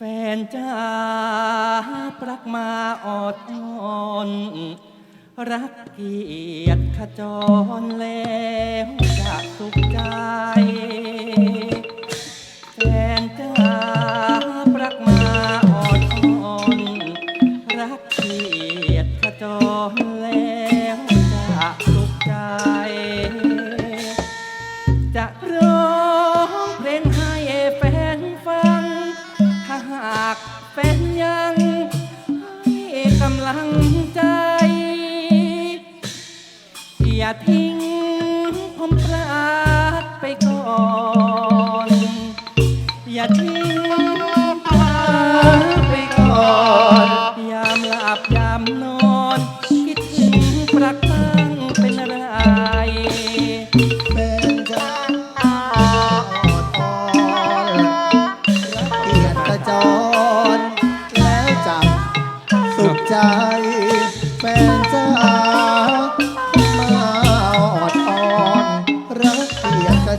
แฟนจ้าปรักมาอดอ่อน รักเกียรติขจรแล้วจะสุขใจ แฟนจ้าปรักมาอดอ่อน รักเกียรติขจรแล้ว อย่าทิ้งผมพลาดไปก่อน อย่าทิ้งผมพลาดไปก่อน ยามหลับยามนอนคิดถึงปรักบ้งเป็นไรเป็นจ้าอดอ่อนรักเกียรติกระจรแล้วจับสุขใจแฟน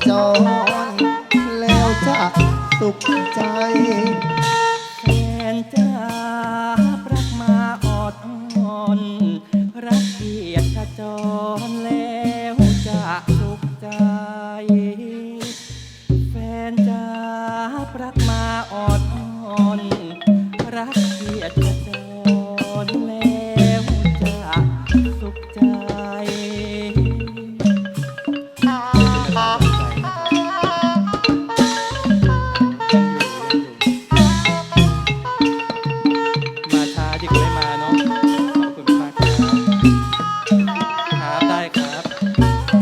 จร แล้วจะสุขใจ แฟนจ้ารักมาอดอ่อน รักเกียรติขจรแล้วจะสุขใจ แฟนจ้ารักมาอดอ่อน รัก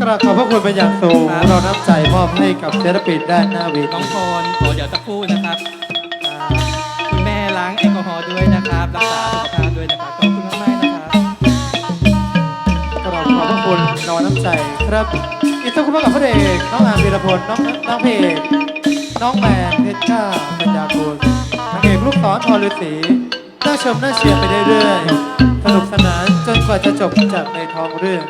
ราบขอบพระคุณเป็นอย่างสูง ครับ เราน้ำใจมอบให้กับศิลปินด้านหน้าเวน้ทีองพรขอเดี๋ยวสักครู่นะครับอ่าคุณแม่ล้างแอลกอฮอล์ด้วยนะครับ รักษาสุขภาพด้วยนะครับ ขอบคุณมากๆนะครับ กราบขอบพระคุณน้องน้ำใจครับอีกสักครู่กับพระเอกน้องอามวีรพลน้องน้องเพจน้องแมนเพชรก้าปัญญาคุณนางเอกลูกศรทอฤษีน่าชมน่าเชียร์ไปเรื่อยๆสนุกสนานจนกว่าจะจบจากในท้องเรื่อง